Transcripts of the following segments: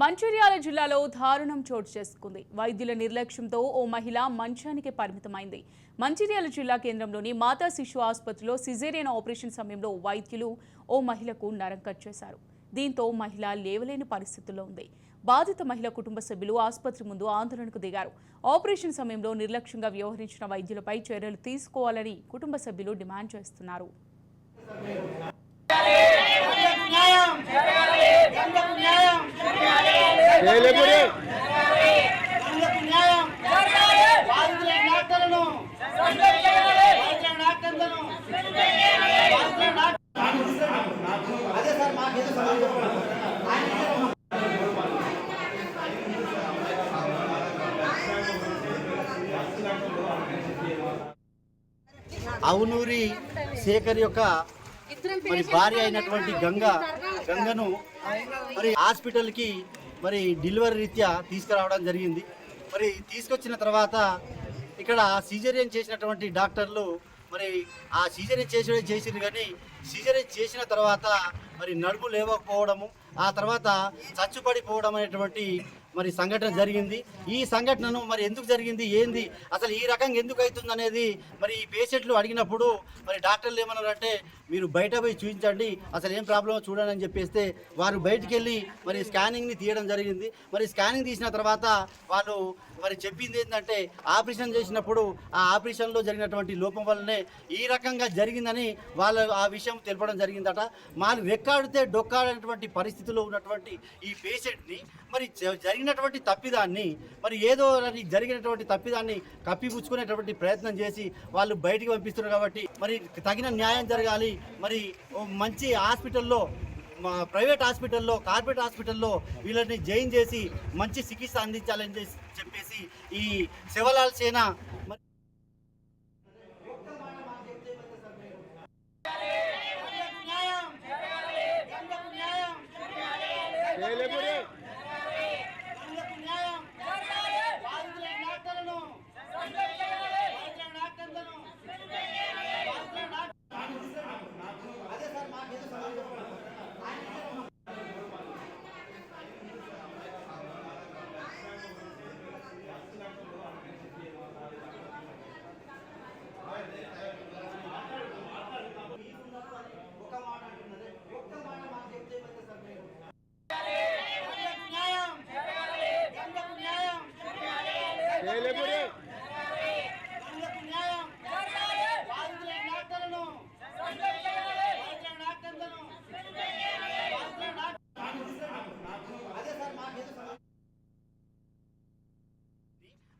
మంచిర్యాల జిల్లాలో దారుణం చోటు చేసుకుంది. వైద్యుల నిర్లక్ష్యంతో ఓ మహిళ మంచానికి పరిమితమైంది. మంచిర్యాల జిల్లా కేంద్రంలోని మాతా శిశు ఆసుపత్రిలో సిజేరియన్ ఆపరేషన్ సమయంలో వైద్యులు ఓ మహిళకు నరం కట్ చేశారు. దీంతో మహిళ లేవలేని పరిస్థితుల్లో ఉంది. బాధిత మహిళ కుటుంబ సభ్యులు ఆసుపత్రి ముందు ఆందోళనకు దిగారు. ఆపరేషన్ సమయంలో నిర్లక్ష్యంగా వ్యవహరించిన వైద్యులపై చర్యలు తీసుకోవాలని కుటుంబ సభ్యులు డిమాండ్ చేస్తున్నారు. అదే సార్ మాకేదో సమాధానం అవునూరి శేఖర్ యొక్క మరి భార్య అయినటువంటి గంగ గంగను మరి హాస్పిటల్కి మరి డెలివరీ రీత్యా తీసుకురావడం జరిగింది. మరి తీసుకొచ్చిన తర్వాత ఇక్కడ సీజరియన్ చేసినటువంటి డాక్టర్లు మరి ఆ సీజరియన్ చేసి చేసింది కానీ సీజరియన్ చేసిన తర్వాత మరి నడుము లేవకపోవడము ఆ తర్వాత చచ్చుపడిపోవడం అనేటువంటి మరి సంఘటన జరిగింది. ఈ సంఘటనను మరి ఎందుకు జరిగింది? ఏంది? అసలు ఈ రకంగా ఎందుకు అవుతుంది అనేది మరి ఈ పేషెంట్లు అడిగినప్పుడు మరి డాక్టర్లు ఏమన్నారంటే మీరు బయట పోయి చూపించండి. అసలు ఏం ప్రాబ్లమో చూడండి అని చెప్పేస్తే వారు బయటికి వెళ్ళి మరి స్కానింగ్ని తీయడం జరిగింది. మరి స్కానింగ్ తీసిన తర్వాత వాళ్ళు మరి చెప్పింది ఏంటంటే ఆపరేషన్ చేసినప్పుడు ఆ ఆపరేషన్లో జరిగినటువంటి లోపం వల్లనే ఈ రకంగా జరిగిందని వాళ్ళు ఆ విషయం తెలపడం జరిగిందట. మాకు రెక్కాడితే డొక్కాడేటువంటి పరిస్థితిలో ఉన్నటువంటి ఈ పేషెంట్ని మరి జ- జరిగినటువంటి తప్పిదాన్ని మరి ఏదో జరిగినటువంటి తప్పిదాన్ని కప్పిపుచ్చుకునేటువంటి ప్రయత్నం చేసి వాళ్ళు బయటికి పంపిస్తున్నారు కాబట్టి మరి తగిన న్యాయం జరగాలి. మరి మంచి హాస్పిటల్లో మా ప్రైవేట్ హాస్పిటల్లో కార్పొరేట్ హాస్పిటల్లో వీళ్ళని జైన్ చేసి మంచి చికిత్స అందించాలని చెప్పేసి ఈ శివలాల్ సేన మరి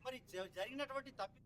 మరి జ- జరిగినటువంటి తప్పి